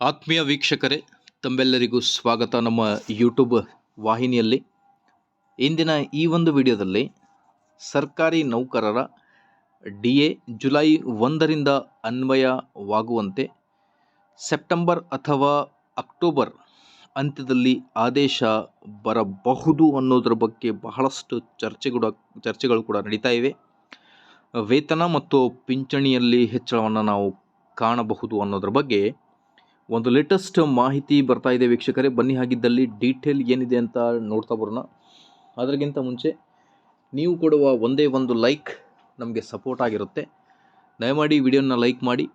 ಆತ್ಮೀಯ ವೀಕ್ಷಕರೇ, ತಮ್ಮೆಲ್ಲರಿಗೂ ಸ್ವಾಗತ ನಮ್ಮ ಯೂಟ್ಯೂಬ್ ವಾಹಿನಿಯಲ್ಲಿ. ಇಂದಿನ ಈ ಒಂದು ವಿಡಿಯೋದಲ್ಲಿ ಸರ್ಕಾರಿ ನೌಕರರ ಡಿ ಎ ಜುಲೈ ಒಂದರಿಂದ ಅನ್ವಯವಾಗುವಂತೆ ಸೆಪ್ಟೆಂಬರ್ ಅಥವಾ ಅಕ್ಟೋಬರ್ ಅಂತ್ಯದಲ್ಲಿ ಆದೇಶ ಬರಬಹುದು ಅನ್ನೋದರ ಬಗ್ಗೆ ಬಹಳಷ್ಟು ಚರ್ಚೆಗಳು ಚರ್ಚೆಗಳು ಕೂಡ ನಡೀತಾ ಇವೆ. ವೇತನ ಮತ್ತು ಪಿಂಚಣಿಯಲ್ಲಿ ಹೆಚ್ಚಳವನ್ನು ನಾವು ಕಾಣಬಹುದು ಅನ್ನೋದ್ರ ಬಗ್ಗೆ ಒಂದು ಲೇಟೆಸ್ಟ್ ಮಾಹಿತಿ ಬರ್ತಾ ಇದೆ ವೀಕ್ಷಕರೇ. ಬನ್ನಿ, ಹಾಗಿದ್ದಲ್ಲಿ ಡೀಟೇಲ್ ಏನಿದೆ ಅಂತ ನೋಡ್ತಾ ಬರೋಣ. ಅದರಿಗಿಂತ ಮುಂಚೆ, ನೀವು ಕೊಡುವ ಒಂದೇ ಒಂದು ಲೈಕ್ ನಮಗೆ ಸಪೋರ್ಟ್ ಆಗಿರುತ್ತೆ. ದಯಮಾಡಿ ವಿಡಿಯೋನ ಲೈಕ್ ಮಾಡಿ,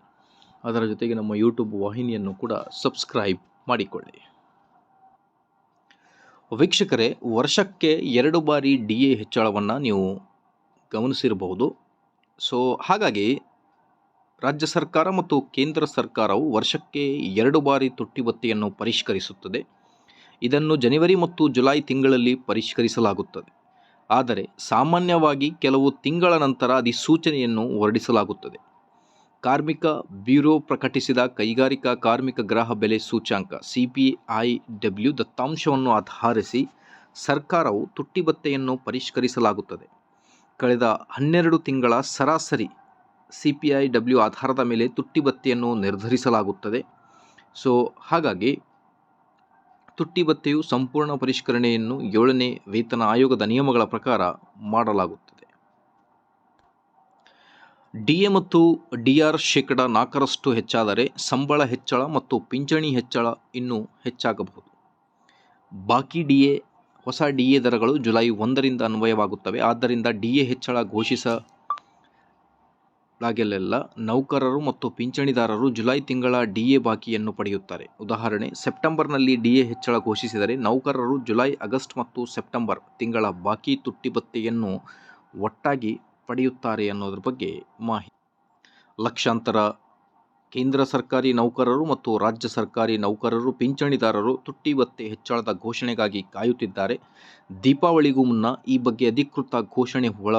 ಅದರ ಜೊತೆಗೆ ನಮ್ಮ ಯೂಟ್ಯೂಬ್ ವಾಹಿನಿಯನ್ನು ಕೂಡ ಸಬ್ಸ್ಕ್ರೈಬ್ ಮಾಡಿಕೊಳ್ಳಿ. ವೀಕ್ಷಕರೇ, ವರ್ಷಕ್ಕೆ ಎರಡು ಬಾರಿ ಡಿ ಎ ಹೆಚ್ಚಳವನ್ನು ನೀವು ಗಮನಿಸಿರಬಹುದು. ಸೊ ಹಾಗಾಗಿ ರಾಜ್ಯ ಸರ್ಕಾರ ಮತ್ತು ಕೇಂದ್ರ ಸರ್ಕಾರವು ವರ್ಷಕ್ಕೆ ಎರಡು ಬಾರಿ ತುಟ್ಟಿ ಪರಿಷ್ಕರಿಸುತ್ತದೆ. ಇದನ್ನು ಜನವರಿ ಮತ್ತು ಜುಲೈ ತಿಂಗಳಲ್ಲಿ ಪರಿಷ್ಕರಿಸಲಾಗುತ್ತದೆ. ಆದರೆ ಸಾಮಾನ್ಯವಾಗಿ ಕೆಲವು ತಿಂಗಳ ನಂತರ ಅಧಿಸೂಚನೆಯನ್ನು ಹೊರಡಿಸಲಾಗುತ್ತದೆ. ಕಾರ್ಮಿಕ ಬ್ಯೂರೋ ಪ್ರಕಟಿಸಿದ ಕೈಗಾರಿಕಾ ಕಾರ್ಮಿಕ ಗ್ರಹ ಬೆಲೆ ಸೂಚ್ಯಾಂಕ ಸಿ ಪಿ ಐ ಡಬ್ಲ್ಯೂ ದತ್ತಾಂಶವನ್ನು ಆಧರಿಸಿ ಸರ್ಕಾರವು ತುಟ್ಟಿ ಭತ್ಯೆಯನ್ನು ಪರಿಷ್ಕರಿಸಲಾಗುತ್ತದೆ. ಕಳೆದ ಹನ್ನೆರಡು ತಿಂಗಳ ಸರಾಸರಿ ಸಿ ಪಿ ಐ ಡಬ್ಲ್ಯೂ ಆಧಾರದ ಮೇಲೆ ತುಟ್ಟಿ ಭತ್ತೆಯನ್ನು ನಿರ್ಧರಿಸಲಾಗುತ್ತದೆ. ಸೊ, ಹಾಗಾಗಿ ತುಟ್ಟಿ ಭತ್ತೆಯು ಸಂಪೂರ್ಣ ಪರಿಷ್ಕರಣೆಯನ್ನು ಏಳನೇ ವೇತನ ಆಯೋಗದ ನಿಯಮಗಳ ಪ್ರಕಾರ ಮಾಡಲಾಗುತ್ತದೆ. ಡಿ ಎ ಮತ್ತು ಡಿ ಆರ್ ಶೇಕಡ ನಾಲ್ಕರಷ್ಟು ಹೆಚ್ಚಾದರೆ ಸಂಬಳ ಹೆಚ್ಚಳ ಮತ್ತು ಪಿಂಚಣಿ ಹೆಚ್ಚಳ ಇನ್ನೂ ಹೆಚ್ಚಾಗಬಹುದು. ಬಾಕಿ ಡಿ ಎ ಹೊಸ ಡಿ ಎ ದರಗಳು ಜುಲೈ ಒಂದರಿಂದ ಅನ್ವಯವಾಗುತ್ತವೆ. ಆದ್ದರಿಂದ ಡಿ ಎ ಹೆಚ್ಚಳ ಘೋಷಿಸ ಲಾಗೆಲ್ಲೆಲ್ಲ ನೌಕರರು ಮತ್ತು ಪಿಂಚಣಿದಾರರು ಜುಲೈ ತಿಂಗಳ ಡಿಎ ಬಾಕಿಯನ್ನು ಪಡೆಯುತ್ತಾರೆ. ಉದಾಹರಣೆ, ಸೆಪ್ಟೆಂಬರ್ನಲ್ಲಿ ಡಿಎ ಹೆಚ್ಚಳ ಘೋಷಿಸಿದರೆ ನೌಕರರು ಜುಲೈ, ಆಗಸ್ಟ್ ಮತ್ತು ಸೆಪ್ಟೆಂಬರ್ ತಿಂಗಳ ಬಾಕಿ ತುಟ್ಟಿಬತ್ತೆಯನ್ನು ಒಟ್ಟಾಗಿ ಪಡೆಯುತ್ತಾರೆ ಅನ್ನೋದ್ರ ಬಗ್ಗೆ ಮಾಹಿತಿ. ಲಕ್ಷಾಂತರ ಕೇಂದ್ರ ಸರ್ಕಾರಿ ನೌಕರರು ಮತ್ತು ರಾಜ್ಯ ಸರ್ಕಾರಿ ನೌಕರರು, ಪಿಂಚಣಿದಾರರು ತುಟ್ಟಿ ಭತ್ಯೆ ಹೆಚ್ಚಳದ ಘೋಷಣೆಗಾಗಿ ಕಾಯುತ್ತಿದ್ದಾರೆ. ದೀಪಾವಳಿಗೂ ಮುನ್ನ ಈ ಬಗ್ಗೆ ಅಧಿಕೃತ ಘೋಷಣೆ ಒಳ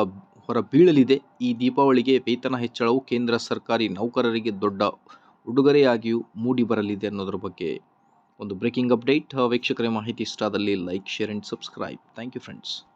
ಹೊರಬೀಳಲಿದೆ. ಈ ದೀಪಾವಳಿಗೆ ವೇತನ ಹೆಚ್ಚಳವು ಕೇಂದ್ರ ಸರ್ಕಾರಿ ನೌಕರರಿಗೆ ದೊಡ್ಡ ಉಡುಗೊರೆಯಾಗಿಯೂ ಮೂಡಿ ಬರಲಿದೆ ಅನ್ನೋದ್ರ ಬಗ್ಗೆ ಒಂದು ಬ್ರೇಕಿಂಗ್ ಅಪ್ಡೇಟ್. ವೀಕ್ಷಕರೇ, ಮಾಹಿತಿ ಇಷ್ಟ ಆದಲ್ಲಿ like, share and subscribe. Thank you, friends.